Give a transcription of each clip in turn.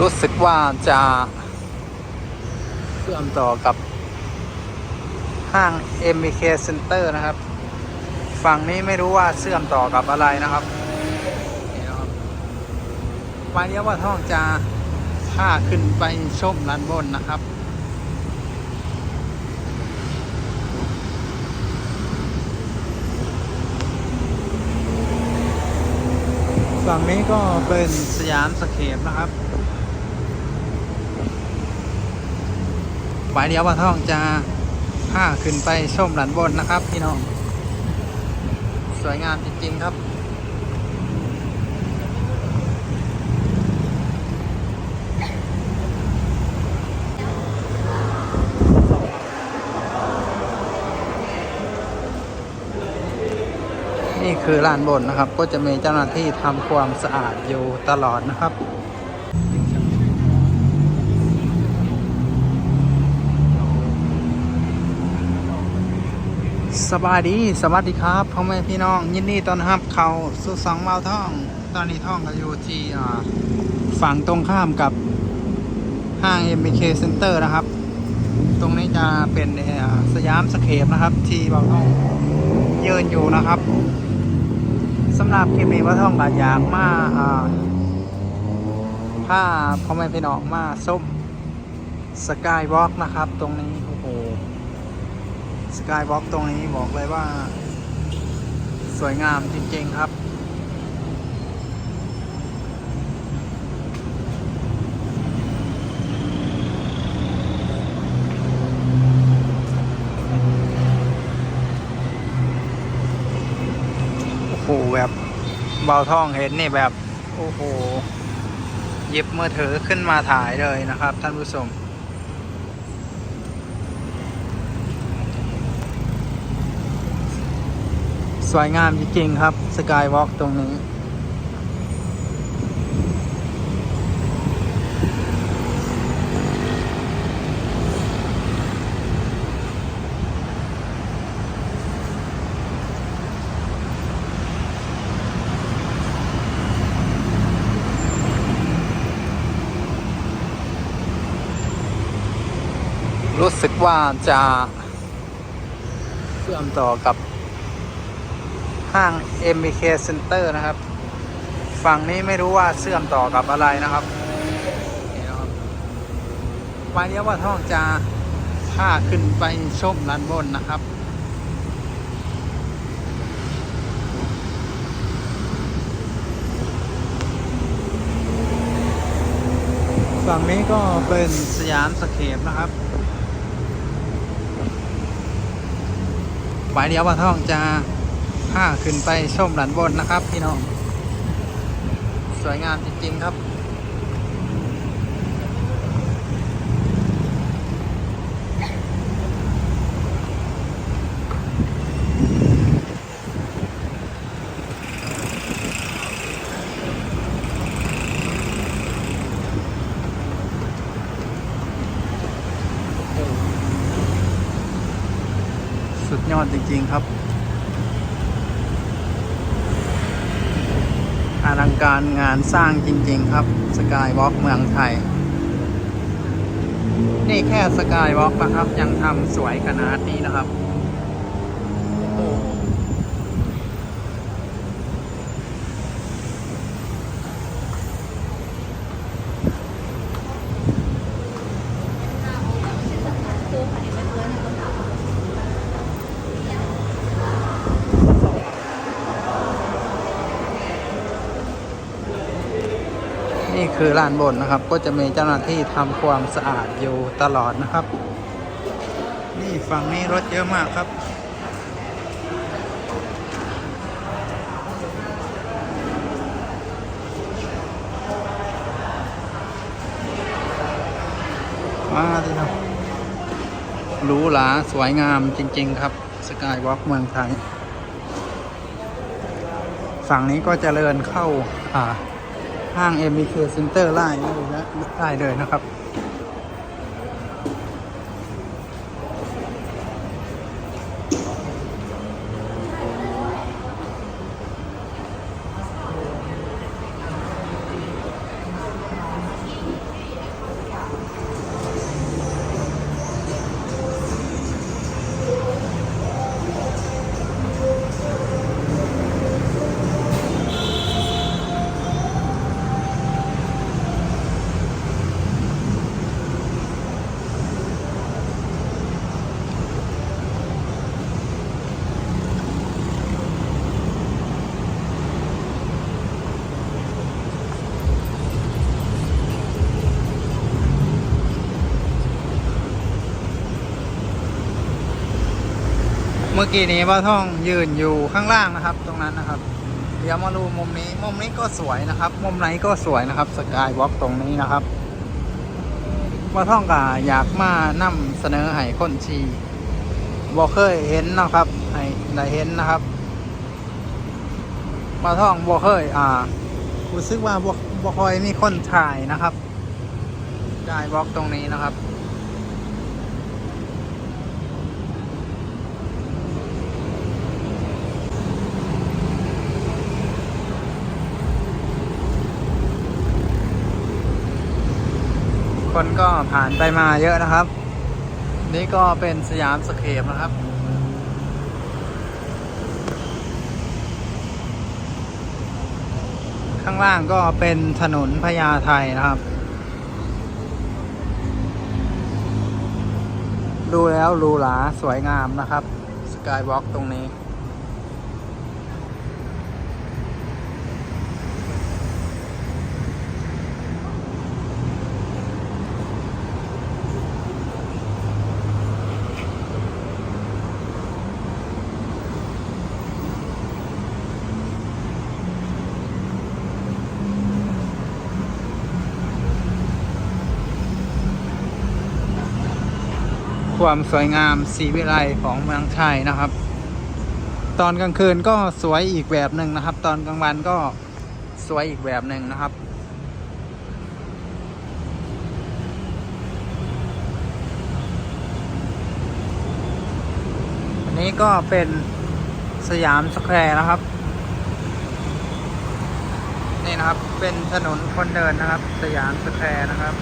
รู้สึกว่าจะเชื่อมต่อกับห้าง MBK Center นะครับ ฝั่งนี้ไม่รู้ว่าเชื่อมต่อกับอะไรนะครับนี่นะครับวันนี้ว่าท่องจะพาขึ้นไปชมลานบนนะครับฝั่งนี้ก็เป็นสยามสเคปนะครับ ไปเดียวว่าท่องจะพาขึ้นไปชมหลันบนนะครับ พี่น้อง สวยงามจริง ๆ ครับนี่คือลานบนนะครับ ก็จะมีเจ้าหน้าที่ทำความสะอาดอยู่ตลอดนะครับ สบายดีสวัสดีครับพ่อแม่พี่น้อง ยินดีต้อนรับเขาสู่สองเมาท่อง ตอนนี้ท่องก็อยู่ที่อ่าฝั่งตรงข้ามกับห้าง MBK Center นะครับ ตรงนี้จะเป็นสยามสเคปนะครับ ที่เราต้องยืนอยู่นะครับสำหรับคลิปนี้ว่าท่องก็อยากมาผ้าพ่อแม่พี่น้องมาส้มสกายวอล์กนะครับ ตรงนี้ สกายวอล์กตรงนี้บอกเลยว่า สวยงามจริง ๆ ครับโอ้โหแบบเบาท่องเห็นนี่แบบ โอ้โหหยิบมือถือขึ้นมาถ่ายเลยนะครับ ท่านผู้ชม สวยงามจริงๆครับ สกายวอล์กตรงนี้ รู้สึกว่าจะเชื่อมต่อกับ ห้าง MBK Center นะครับ ฝั่งนี้ไม่รู้ว่าเชื่อมต่อกับอะไรนะครับนี่นะครับวันนี้ว่าท่องจะพาขึ้นไปชมลานบนนะครับฝั่งนี้ก็เป็นสยามสเคปนะครับไปเดี๋ยวว่าท่องจะ พาขึ้นไปชมหลันบนนะครับ พี่น้อง สวยงามจริงๆครับ สุดยอดจริงๆครับ อลัง การงานสร้างจริง ๆ ครับสกายวอล์กเมืองไทย นี่แค่สกายวอล์กนะครับ ยังทำสวยขนาดนี้นะครับ คือลานบนนะครับ ก็จะมีเจ้าหน้าที่ทำความสะอาดอยู่ตลอดนะครับ นี่ฝั่งนี้รถเยอะมากครับมาดิครับหรูหราสวยงามจริง ๆ ครับสกายวอล์กเมืองไทย ฝั่งนี้ก็จเจริญเข้าอ่า ห้าง MBK Center ไล่ได้เลยนะครับ มื่อกี้นี้ว่าท่องยืนอยู่ข้างล่างนะครับ ตรงนั้นนะครับ เดี๋ยวมาดูมุมนี้ มุมนี้ก็สวยนะครับ มุมไหนก็สวยนะครับ สกายวอล์กตรงนี้นะครับว่าท่องก็อยากมานำเสนอให้คนชีบ่เคยเห็นนะครับให้ได้เห็นนะครับว่าท่องบ่เคยอ่ารู้สึกว่าบ่บ่ค่อยมีคนถ่ายนะครับสกายวอล์กตรงนี้นะครับ คนก็ผ่านไปมาเยอะนะครับ นี่ก็เป็นสยามสเคปนะครับ ข้างล่างก็เป็นถนนพญาไทนะครับ ดูแล้วรูหราสวยงามนะครับ สกายวอล์กตรงนี้ ความสวยงามสีวิไลของเมืองไทยนะครับ ตอนกลางคืนก็สวยอีกแบบหนึ่งนะครับ ตอนกลางวันก็สวยอีกแบบหนึ่งนะครับอันนี้ก็เป็นสยามสแควร์นะครับ นี่นะครับเป็นถนนคนเดินนะครับ สยามสแควร์นะครับ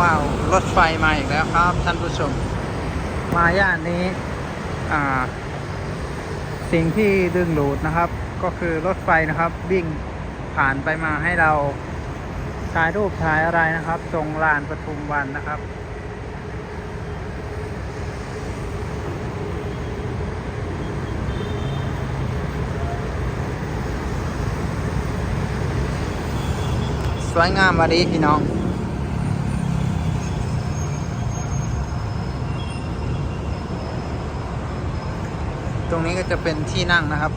ว้าว รถไฟมาอีกแล้วครับ ท่านผู้ชม มาย่านนี้ อ่า สิ่งที่ดึงดูดนะครับ ก็คือรถไฟนะครับวิ่งผ่านไปมาให้เราถ่ายรูปถ่ายอะไรนะครับตรงลานปทุมวันนะครับ สวยงามมาดีพี่น้อง ตรงนี้ก็จะเป็นที่นั่งนะครับ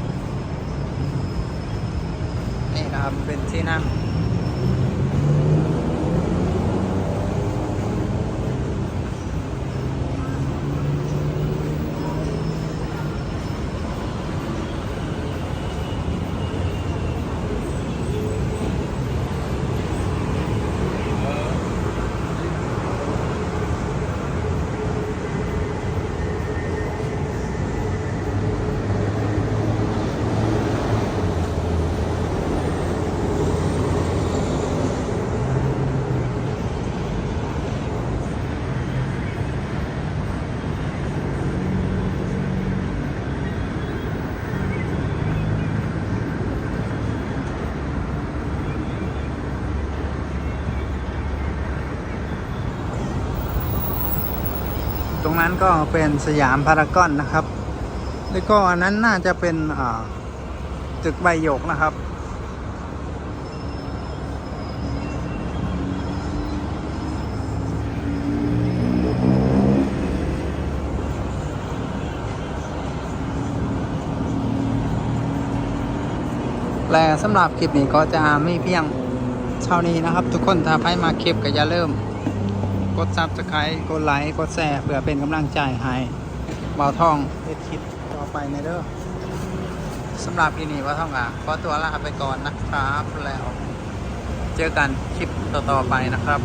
นี่นะครับเป็นที่นั่ง รงนั้นก็เป็นสยามพารากอนนะครับ แล้วก็อันนั้นน่าจะเป็นตึกใบหยกนะครับ และสำหรับคลิปนี้ก็จะไม่เพียงเท่านี้นะครับ ทุกคนถ้าใครมาคลิปก็อย่าลืม กดซับสไครต์กดไลค์ กดแชร์เพื่อเป็นกำลังใจให้เบาทองเอ็ดคลิปต่อไปในเด้อสำหรับที่นี่ว่าทองอะขอตัวลาไปก่อนนะครับแล้ว เจอกันคลิปต่อๆไปนะครับ